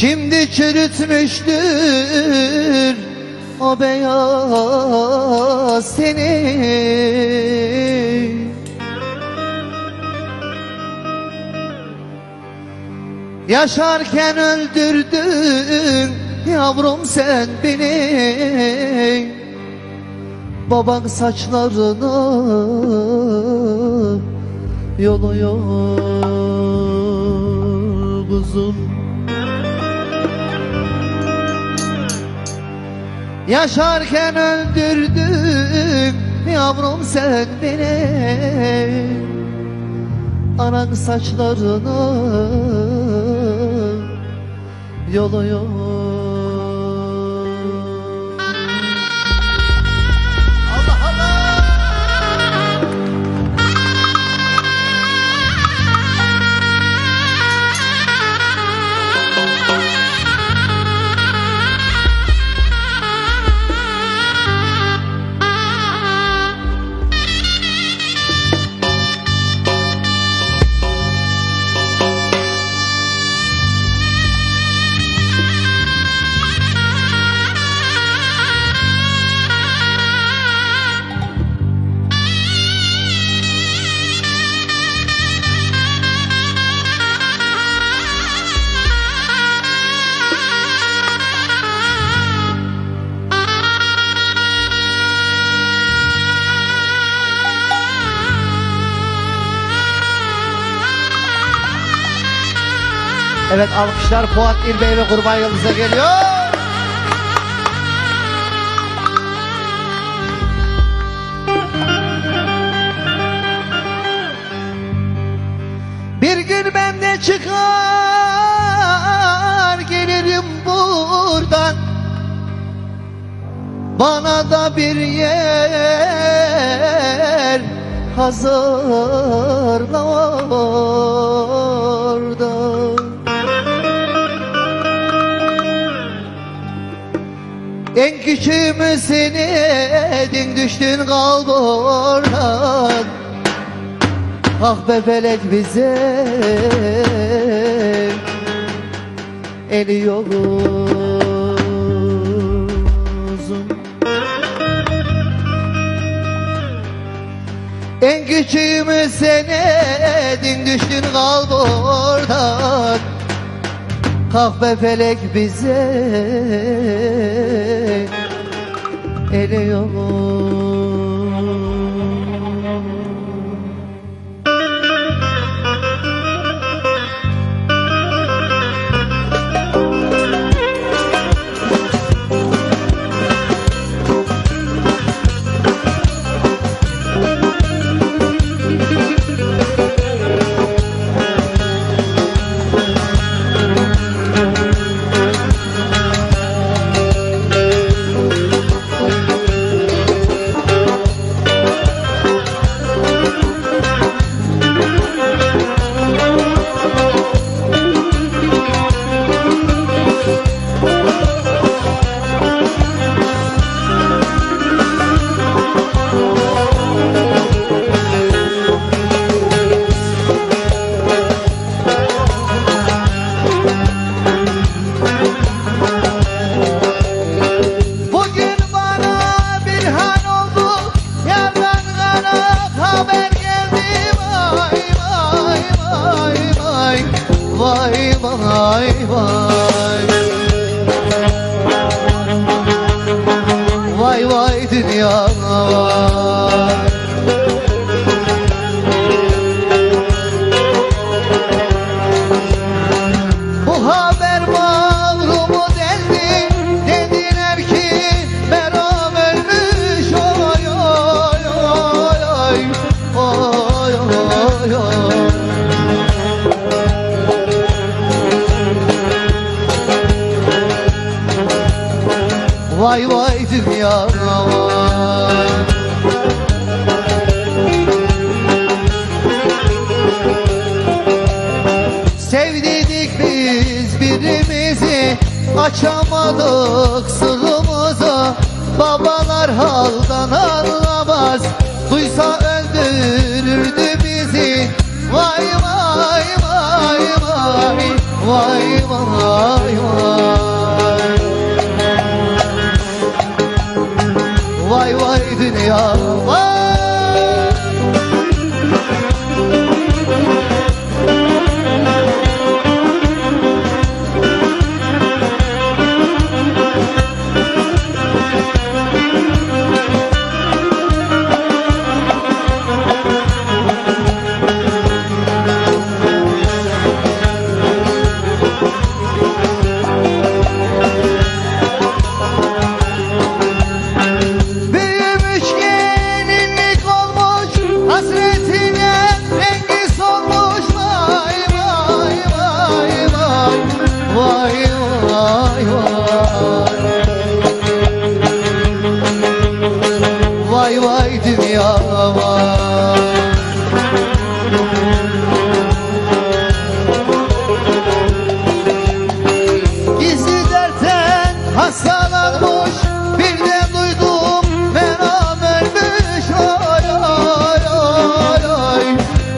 Şimdi çürütmüştür o beyaz seni. Yaşarken öldürdün yavrum sen beni. Baban saçlarını yoluyor kuzum Yaşarken öldürdün yavrum sen beni. Anan saçlarını yoluyor Evet alkışlar Fuat İlbey ve Kurban Yıldız'a geliyor. Bir gün ben de çıkar gelirim buradan Bana da bir yer hazırla orada En küçüğümü seni edin düştün kaldı oradan Ah be felek bize eliyoruzum En küçüğümü seni edin düştün kaldı oradan Kahve felek bize eliyor Bu haber mağrumu deldi Dediler ki Meram ölmüş Oy oy oy Vay vay dünya vay Açamadık sırrımızı Babalar haldan anlamaz. Duysa öldürürdü bizi. Vay vay vay vay. Vay vay vay. Vay vay dünya.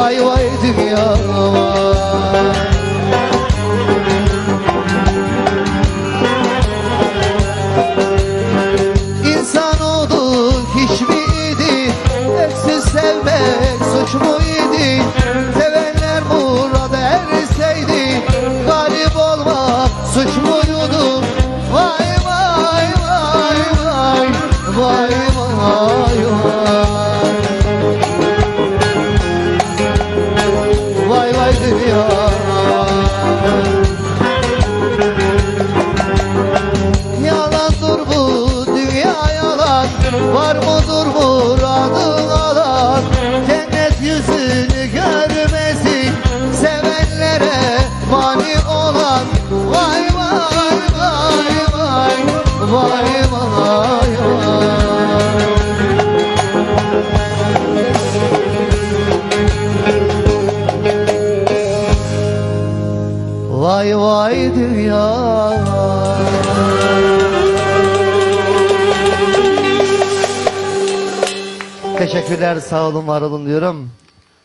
واي واي دنيا Var mudur muradın alan? Cennet yüzünü görmesin. Sevenlere mani olan. Vay vay vay vay Vay vay vay. Vay vay dünya. Teşekkürler, sağ olun, var olun diyorum.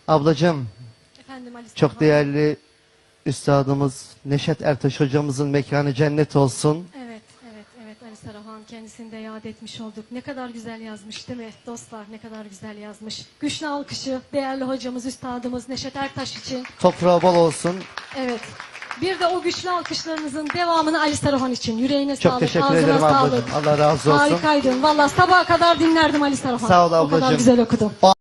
Ablacığım, Efendim, Ali çok değerli üstadımız Neşet Ertaş hocamızın mekanı cennet olsun. Evet, evet, evet Ali Sarahan kendisini de yad etmiş olduk. Ne kadar güzel yazmış değil mi dostlar? Ne kadar güzel yazmış. Güçlü alkışı değerli hocamız, üstadımız Neşet Ertaş için. Toprağı bol olsun. Evet. Bir de o güçlü alkışlarınızın devamını Ali Saruhan için. Yüreğine Çok sağlık, teşekkür ağzına ederim sağlık. ablacığım. Allah razı olsun. Harikaydın. Vallahi sabaha kadar dinlerdim Ali Saruhan. Sağ ol O kadar güzel okudun.